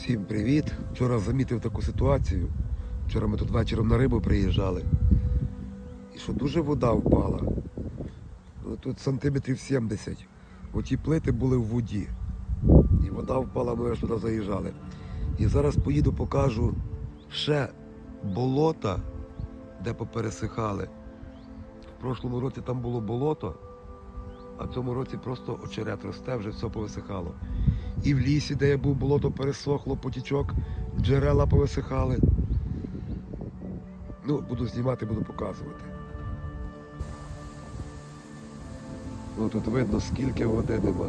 Всім привіт! Вчора замітив таку ситуацію. Вчора ми тут вечором на рибу приїжджали. І що дуже вода впала. Ну, Тут сантиметрів 70. Оті плити були в воді. І вода впала, ми аж туди заїжджали. І зараз поїду, покажу ще болота, де попересихали. В прошлому році там було болото, а в цьому році просто очерет росте, вже все повисихало. І в лісі, де я був, болото пересохло, потічок, джерела повисихали. Ну, буду знімати, буду показувати. Ну, тут видно, скільки води нема.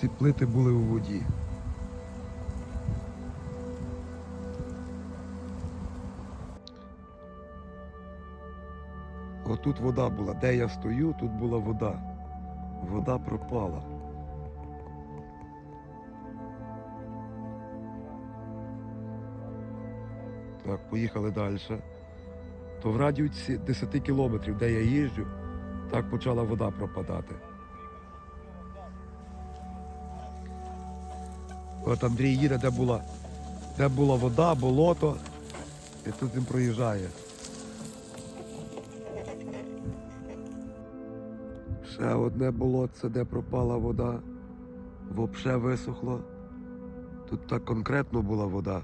Ці плити були у воді. Отут вода була. Де я стою, тут була вода. Вода пропала. Так, поїхали далі. То в радіусі 10 кілометрів, де я їжджу, так почала вода пропадати. От Андрій їде, де була, де була вода, болото, і тут він проїжджає. Ще одне болотце, де пропала вода, вовше висохло. Тут так конкретно була вода.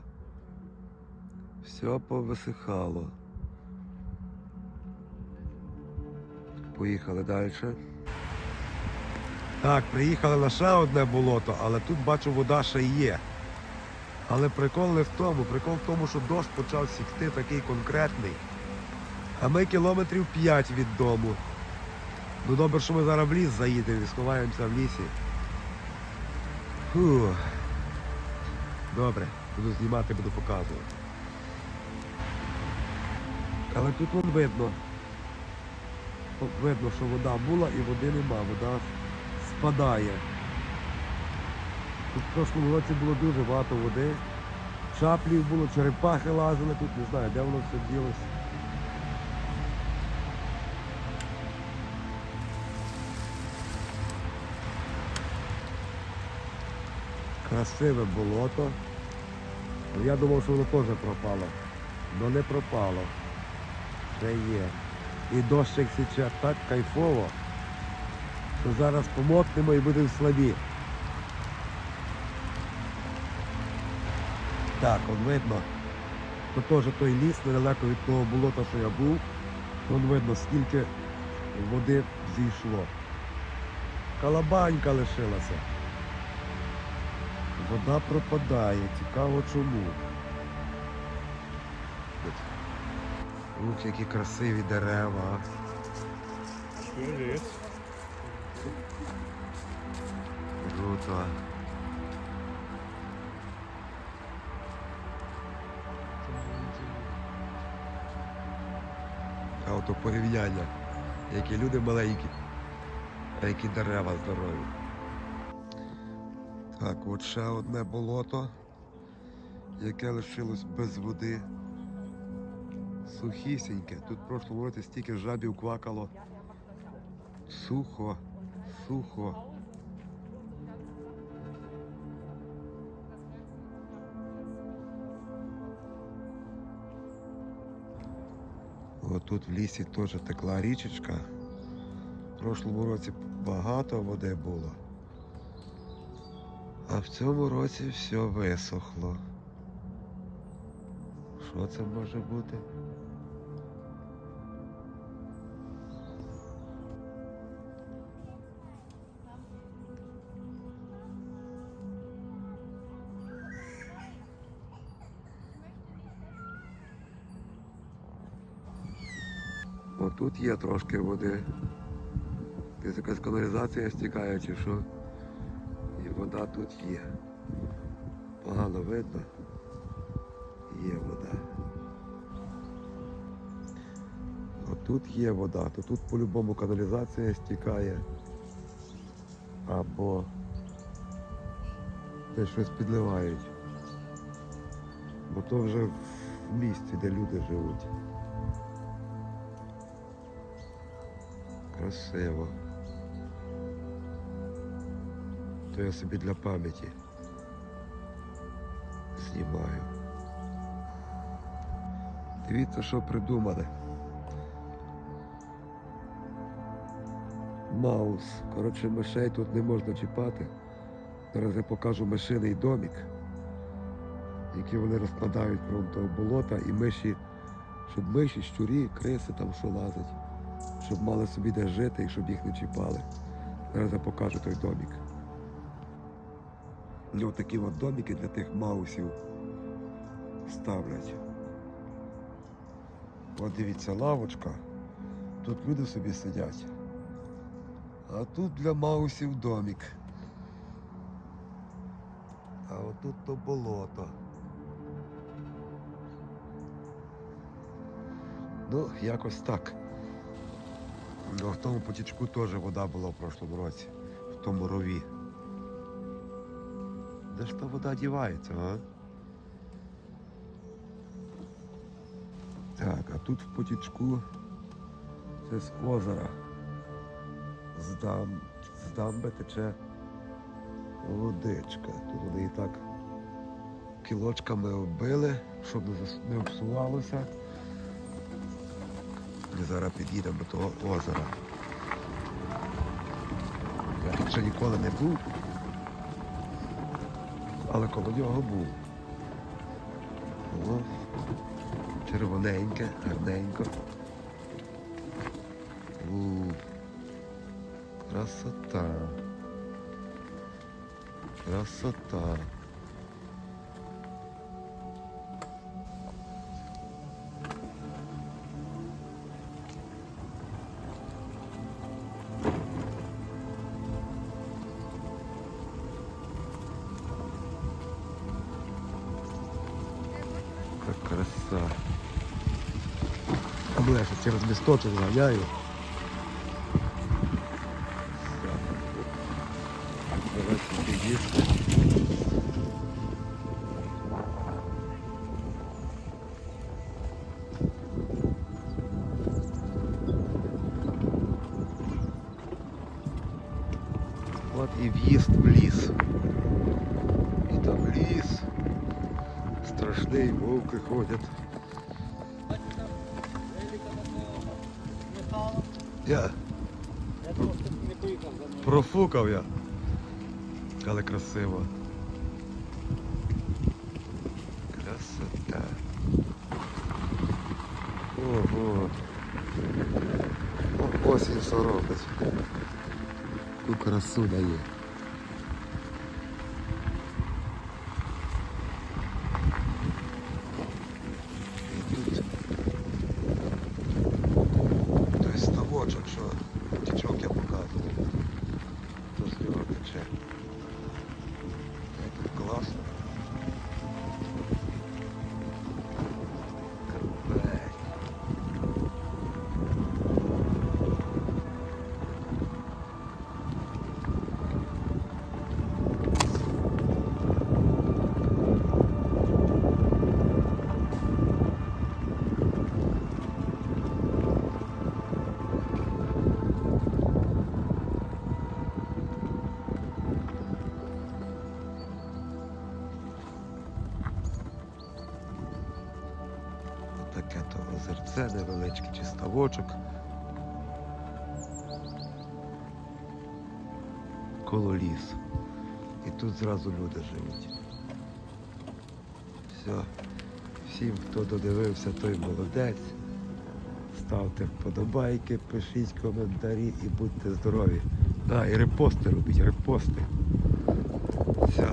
Все повисихало. Поїхали далі. Так, приїхали на ще одне болото, але тут бачу, вода ще є. Але прикол не в тому. Прикол в тому, що дощ почав сікти такий конкретний. А ми кілометрів 5 від дому. Ну добре, що ми зараз в ліс заїдемо і сховаємося в лісі. Фух. Добре, буду знімати, буду показувати. Але тут вон видно. Видно, що вода була і води нема, вода спадає. Тут в прошлому році було дуже багато води. Чаплів було, черепахи лазили, тут не знаю, де воно все ділося. Красиве болото. Я думав, що воно теж пропало. але не пропало. Ще є. І дощик січе так кайфово, що зараз помокнемо і будемо слабі. Так, от видно. То теж той ліс недалеко від того болота, що я був. Вон видно, скільки води зійшло. Калабанька лишилася. Вода пропадає. Цікаво чому. Ось які красиві дерева. Ist. Круто. А ото порівняння, які люди маленькі, а які дерева здорові. Так, от ще одне болото, яке лишилось без води. Сухісіньке. Тут в прошлому році стільки жабів квакало. Сухо, сухо. Отут в лісі теж текла річечка. В прошлому році багато води було. А в цьому році все висохло. Що це може бути? Отут є трошки води. Десь якась каналізація стікає чи що. І вода тут є. Погано видно. Є вода. Отут є вода, то тут по-любому каналізація стікає. Або десь щось підливають. Бо то вже в місті, де люди живуть. Красиво. То я собі для пам'яті знімаю. Дивіться, що придумали. Маус. Коротше, мишей тут не можна чіпати. Зараз я покажу мишиний домик, який вони розкладають кругом того болота, і миші, щоб миші, щурі, криси там що лазять, щоб мали собі де жити і щоб їх не чіпали. Зараз я покажу той домик. І от такі от домики для тих маусів ставлять. От дивіться, лавочка. Тут люди собі сидять. А тут для маусів домик. А отут то болото. Ну, якось так. В тому потічку теж вода була в прошлому році, в тому рові. Де ж та вода дівається, а? Так, а тут в потічку це з озера. З, дам, з дамби тече водичка. Тут вони і так кілочками оббили, щоб не обсувалося. Ми зараз під'їдемо до того озера. Я тут ще ніколи не був, але коло нього був. О, червоненьке, гарненько. У, красота. Красота. А ну я ще через місточок зганяю. Давай собі їсти. От і в'їзд в ліс. І там ліс. Страшний, вовки ходять. Я профукав я. Але красиво. Красота. Ого. О, осінь що робить. Ту красу дає. Озерце невеличке чи ставочок. Коло лісу. І тут зразу люди живуть. Все. Всім, хто додивився, той молодець. Ставте вподобайки, пишіть коментарі і будьте здорові. А, і репости робіть, репости. Все.